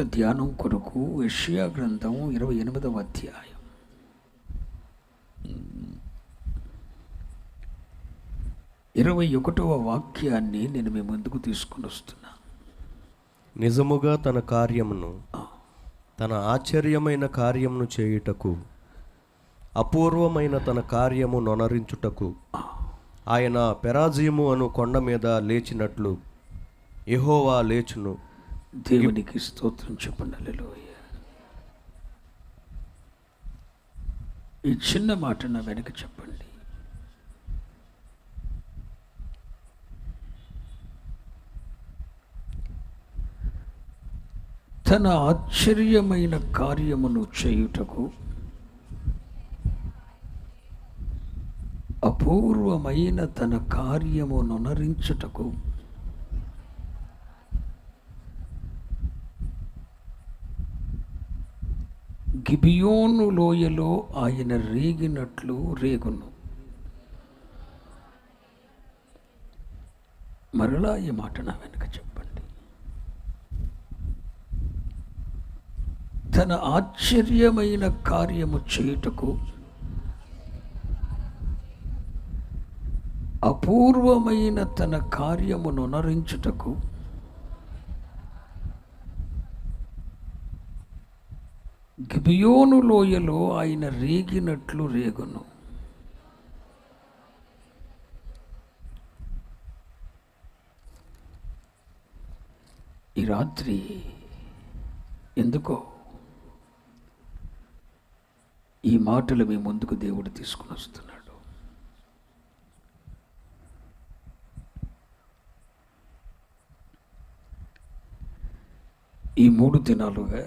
ధ్యానం కొరకు యెషయా గ్రంథం ఇరవై ఎనిమిదవ అధ్యాయం. ఇరవై ఒకటవ వాక్యాన్ని నేను మీ ముందుకు తీసుకుని వస్తున్నా. నిజముగా తన కార్యమును తన ఆశ్చర్యమైన కార్యమును చేయుటకు అపూర్వమైన తన కార్యము నొనరించుటకు ఆయన పెరాజీము అను కొండ మీద లేచినట్లు యెహోవా లేచును. దేవునికి స్తోత్రం చెప్పండి. ఈ చిన్న మాట నా వెనక చెప్పండి. తన ఆశ్చర్యమైన కార్యమును చేయుటకు అపూర్వమైన తన కార్యము గిబియోను లోయలో ఆయన రేగినట్లు రేగును. మరలా ఈ మాట నా వెనుక చెప్పండి. తన ఆశ్చర్యమైన కార్యము చేయుటకు అపూర్వమైన తన కార్యమును నరించుటకు గిబియోను లోయలో ఆయన రేగినట్లు రేగును. ఈ రాత్రి ఎందుకో ఈ మాటలు మీ ముందుకు దేవుడు తీసుకుని వస్తున్నాడు. ఈ మూడు దినాలుగా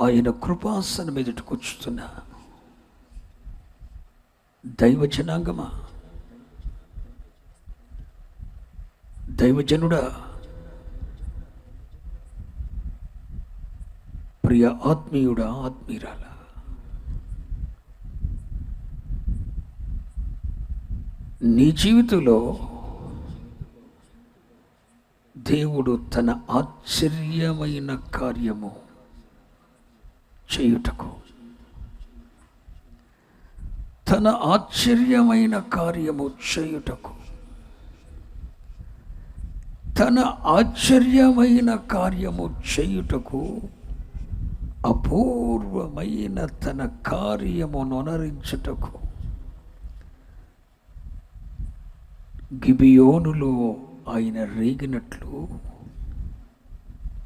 ఆయన కృపాసనం ఎదుట కూర్చుతున్న. దైవజనాంగమా? దైవజనుడా? ప్రియ ఆత్మీయుడా ఆత్మీయురాల? నీ జీవితంలో దేవుడు తన ఆశ్చర్యమైన కార్యము చేయుటకు. తన ఆశ్చర్యమైన కార్యము చేయుటకు. తన ఆశ్చర్యమైన కార్యము చేయుటకు అపూర్వమైన తన కార్యము నొనరించుటకు. గిబియోనులో ఆయన రేగినట్లు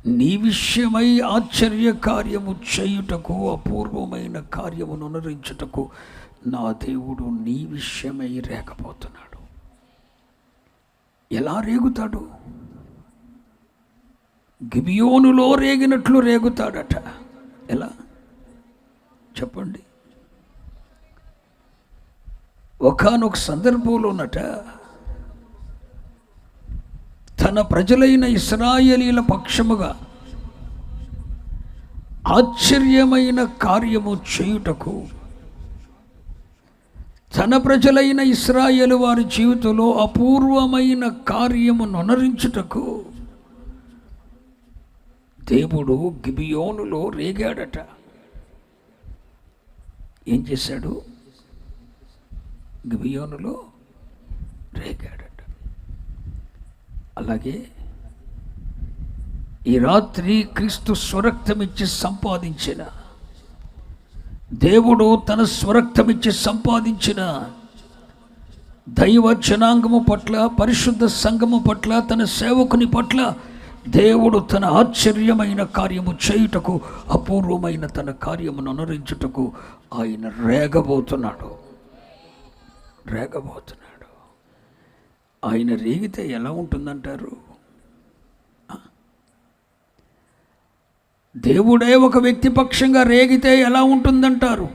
నీ విషయమై ఆశ్చర్య కార్యము చేయుటకు అపూర్వమైన కార్యము నొనరించుటకు నా దేవుడు నీ విషయమై రేకపోతున్నాడు ఎలా రేగుతాడు? గిబియోనులో రేగినట్లు రేగుతాడట. ఎలా? చెప్పండి. ఒకనొక సందర్భంలోనట తన ప్రజలైన ఇస్రాయేలీల పక్షముగా ఆశ్చర్యమైన కార్యము చేయుటకు తన ప్రజలైన ఇస్రాయేలు వారి జీవితంలో అపూర్వమైన కార్యము నొనరించుటకు దేవుడు గిబియోనులో రేగాడట. ఏం చేశాడు? గిబియోనులో రేగాడు. అలాగే ఈ రాత్రి క్రీస్తు స్వరక్తమిచ్చి సంపాదించిన దేవుడు తన స్వరక్తమిచ్చి సంపాదించిన దైవ జనాంగము పట్ల పరిశుద్ధ సంఘము పట్ల తన సేవకుని పట్ల దేవుడు తన ఆశ్చర్యమైన కార్యము చేయుటకు అపూర్వమైన తన కార్యమును అనురించుటకు ఆయన రేగబోతున్నాడు. రేగబోతున్నాడు. ఆయన రేగితే ఎలా ఉంటుందంటారు? దేవుడే ఒక వ్యక్తి పక్షంగా రేగితే ఎలా ఉంటుందంటారు?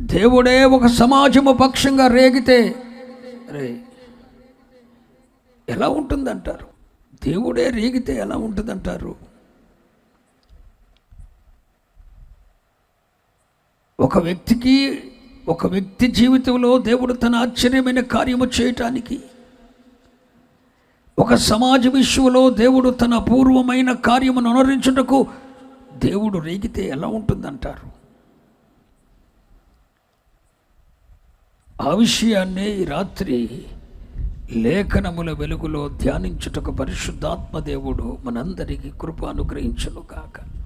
దేవుడే ఒక సమాజము పక్షంగా రేగితే రే ఎలా ఉంటుందంటారు? దేవుడే రేగితే ఎలా ఉంటుందంటారు? ఒక వ్యక్తికి ఒక వ్యక్తి జీవితంలో దేవుడు తన ఆశ్చర్యమైన కార్యము చేయటానికి ఒక సమాజ విషయంలో దేవుడు తన అపూర్వమైన కార్యమును అనురించుటకు దేవుడు రేగితే ఎలా ఉంటుందంటారు? ఆ విషయాన్నే ఈ రాత్రి లేఖనముల వెలుగులో ధ్యానించుటకు పరిశుద్ధాత్మ దేవుడు మనందరికీ కృప అనుగ్రహించను కాక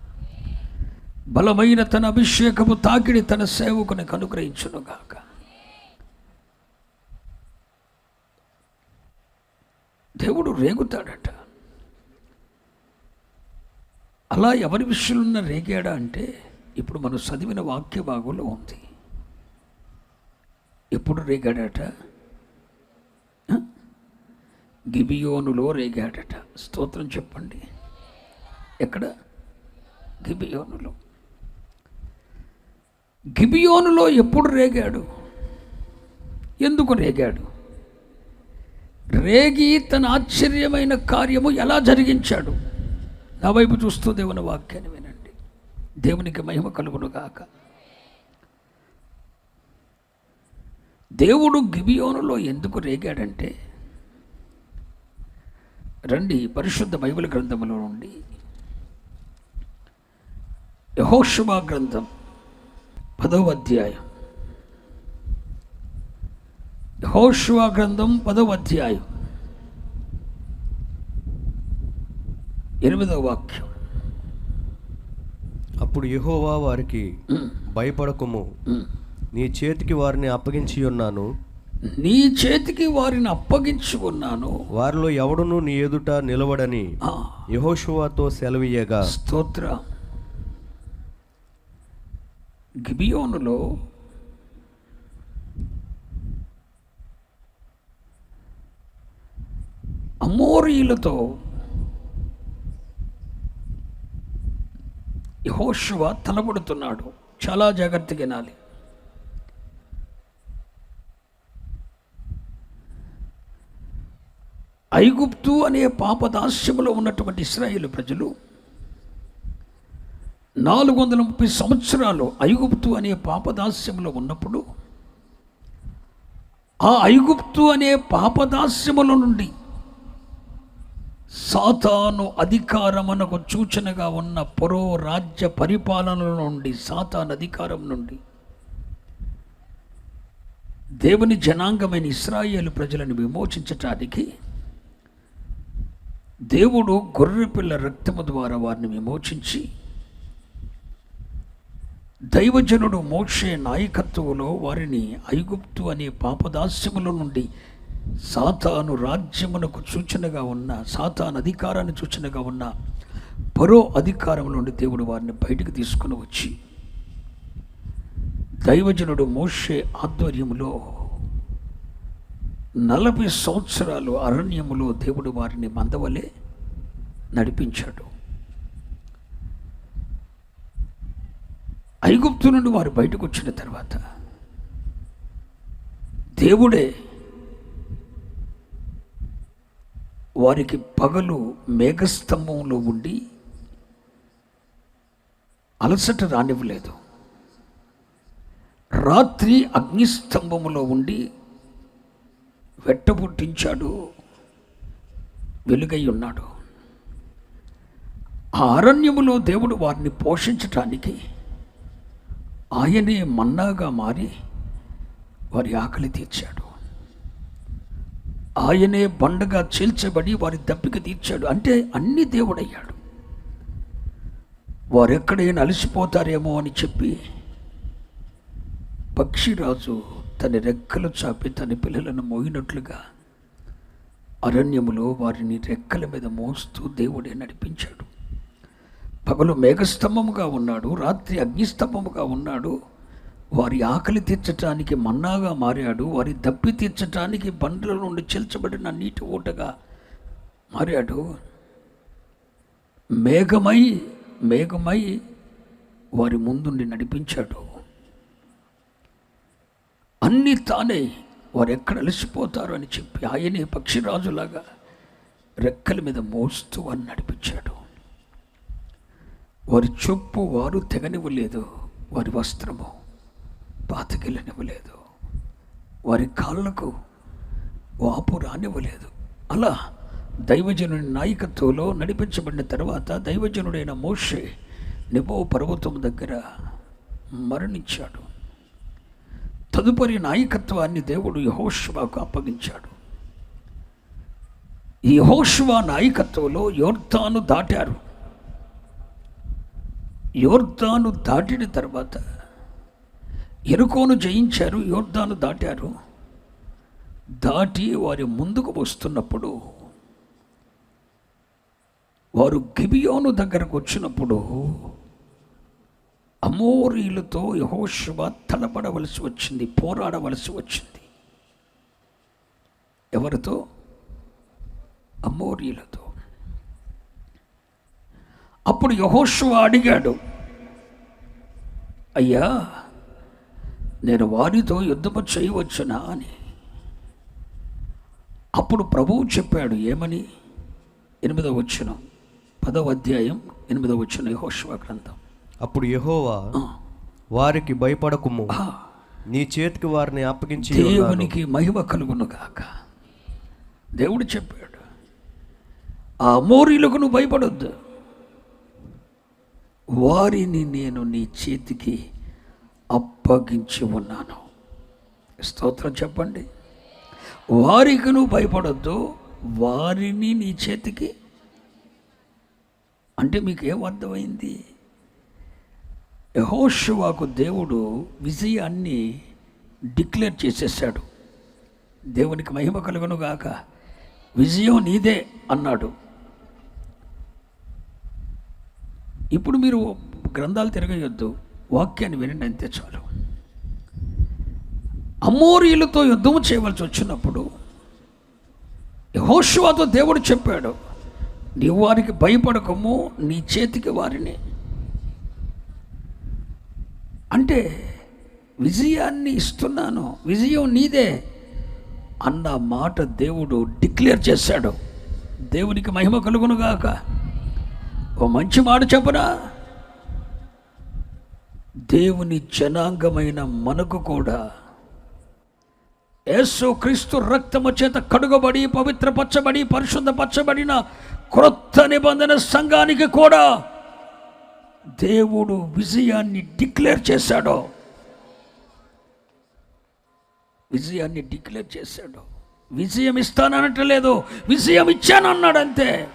బలమైన తన అభిషేకము తాకిడి తన సేవకునికి అనుగ్రహించునుగాక. దేవుడు రేగుతాడట. అలా ఎవరి విషయంలో రేగాడా అంటే ఇప్పుడు మనం చదివిన వాక్య భాగంలో ఉంది. ఎప్పుడు రేగాడట? గిబియోనులో రేగాడట. స్తోత్రం చెప్పండి. ఎక్కడ? గిబియోనులో. గిబియోనులో ఎప్పుడు రేగాడు? ఎందుకు రేగాడు? రేగి తన ఆశ్చర్యమైన కార్యము ఎలా జరిగించాడు? నా వైపు చూస్తూ దేవుని వాక్యాన్ని వినండి. దేవునికి మహిమ కలుగును గాక. దేవుడు గిబియోనులో ఎందుకు రేగాడంటే రండి పరిశుద్ధ బైబిల్ గ్రంథములో నుండి యహోషువా గ్రంథం పదవ అధ్యాయం యహోషువా గ్రంథం పదవ అధ్యాయం ఎనిమిదవ వాక్యం. అప్పుడు యెహోవా వారికి భయపడకుము. నీ చేతికి వారిని అప్పగించి ఉన్నాను. నీ చేతికి వారిని అప్పగించి ఉన్నాను. వారిలో ఎవడును నీ ఎదుట నిలవడని యెహోషువాతో సెలవీయగా స్తోత్ర. గిబియోనులో అమోరీలతో యెహోషువ తలబడుతున్నాడు చాలా జాగ్రత్తగా వినాలి ఐగుప్తు అనే పాపదాస్యములో ఉన్నటువంటి ఇస్రాయేల్ ప్రజలు నాలుగు వందల ముప్పై సంవత్సరాలు ఐగుప్తు అనే పాపదాస్యంలో ఉన్నప్పుడు ఆ ఐగుప్తు అనే పాపదాస్యముల నుండి సాతాను అధికారమునకు సూచనగా ఉన్న పురో రాజ్య పరిపాలన నుండి సాతాన్ అధికారం నుండి దేవుని జనాంగమైన ఇస్రాయేల్ ప్రజలను విమోచించటానికి దేవుడు గొర్రెపిల్ల రక్తము ద్వారా వారిని విమోచించి దైవజనుడు మోక్షే నాయకత్వంలో వారిని ఐగుప్తు అనే పాపదాస్యముల నుండి సాతాను రాజ్యమునకు సూచనగా ఉన్న సాతాను అధికారాన్ని సూచనగా ఉన్న పరో అధికారం నుండి దేవుడు వారిని బయటికి తీసుకుని వచ్చి దైవజనుడు మోషే ఆధ్వర్యములో నలభై సంవత్సరాలు అరణ్యములో దేవుడు వారిని మందవలే నడిపించాడు. ఐగుప్తు నుండి వారు బయటకు వచ్చిన తర్వాత దేవుడే వారికి పగలు మేఘస్తంభంలో ఉండి అలసట రానివ్వలేదు. రాత్రి అగ్నిస్తంభములో ఉండి వెట్టబుట్టించాడు వెలుగై ఉన్నాడు. ఆ అరణ్యములో దేవుడు వారిని పోషించటానికి ఆయనే మన్నాగా మారి వారి ఆకలి తీర్చాడు. ఆయనే బండగా చీల్చబడి వారి దప్పిక తీర్చాడు. అంటే అన్ని దేవుడయ్యాడు. వారెక్కడైనా అలసిపోతారేమో అని చెప్పి పక్షిరాజు తన రెక్కలు చాపి తన పిల్లలను మోయినట్లుగా అరణ్యములో వారిని రెక్కల మీద మోస్తూ దేవుడే నడిపించాడు. పగలు మేఘస్తంభముగా ఉన్నాడు రాత్రి అగ్నిస్తంభముగా ఉన్నాడు. వారి ఆకలి తీర్చటానికి మన్నాగా మారాడు వారి దప్పి తీర్చటానికి బండ్ల నుండి చెల్చబడిన నీటి ఊటగా మారాడు. మేఘమై మేఘమై వారి ముందుండి నడిపించాడు. అన్నీ తానే వారు ఎక్కడ అలసిపోతారు అని చెప్పి ఆయనే పక్షిరాజులాగా రెక్కల మీద మోస్తూ అని నడిపించాడు. వారి చొప్పు వారు తెగనివ్వలేదు వారి వస్త్రము పాతకెళ్ళనివ్వలేదు వారి కాళ్ళకు వాపు రానివ్వలేదు. అలా దైవజనుని నాయకత్వంలో నడిపించబడిన తర్వాత దైవజనుడైన మోషే నిబో పర్వతం దగ్గర మరణించాడు. తదుపరి నాయకత్వాన్ని దేవుడు యహోష్వాకు అప్పగించాడు. ఈ యహోష్వా నాయకత్వంలో యోర్తాను దాటారు. యోర్దాను దాటిన తర్వాత ఎరుకోను జయించారు యోర్ధాను దాటారు. దాటి వారి ముందుకు వస్తున్నప్పుడు వారు గిబియోను దగ్గరకు వచ్చినప్పుడు అమోరీలతో యహోశివ తలపడవలసి వచ్చింది పోరాడవలసి వచ్చింది. ఎవరితో? అమోరీలతో అప్పుడు యహోశివ అడిగాడు అయ్యా నేను వారితో యుద్ధము చేయవచ్చునా అని? అప్పుడు ప్రభువు చెప్పాడు ఏమని? ఎనిమిదవ వచ్చిన పదవ అధ్యాయం ఎనిమిదవ వచ్చిన యహోశివ గ్రంథం. అప్పుడు యెహోవా వారికి భయపడకుము. నీ చేతికి వారిని అప్పగించి. దేవునికి మహిమ కలుగును గాక. దేవుడు చెప్పాడు ఆ అమోరీలకు నువ్వు భయపడొద్దు. వారిని నేను నీ చేతికి అప్పగించి ఉన్నాను. స్తోత్రం చెప్పండి. వారికి నువ్వు భయపడొద్దు. వారిని నీ చేతికి. అంటే మీకు అర్థమైంది? యహోషువాకు దేవుడు విజయాన్ని డిక్లేర్ చేసేసాడు. దేవునికి మహిమ కలుగును గాక. విజయం నీదే అన్నాడు. ఇప్పుడు మీరు గ్రంథాలు తిరగయొద్దు వాక్యాన్ని వినండి అంతే చాలు. అమోరీలతో యుద్ధం చేయవలసి వచ్చినప్పుడు యహోషువాతో దేవుడు చెప్పాడు నీ వారికి భయపడకము నీ చేతికి వారిని. అంటే విజయాన్ని ఇస్తున్నాను విజయం నీదే అన్న మాట దేవుడు డిక్లేర్ చేశాడు. దేవునికి మహిమ కలుగునుగాక. ఓ మంచి మాట చెప్పనా? దేవుని జనాంగమైన మనకు కూడా యేసు క్రీస్తు రక్తము చేత కడుగబడి పవిత్రపరచబడి పరిశుద్ధపరచబడిన క్రొత్త నిబంధన సంఘానికి కూడా దేవుడు విజయాన్ని డిక్లేర్ చేశాడు. విజయాన్ని డిక్లేర్ చేశాడు. విజయం ఇస్తాననట్లేదు విజయం ఇచ్చానన్నాడంతే. అంతే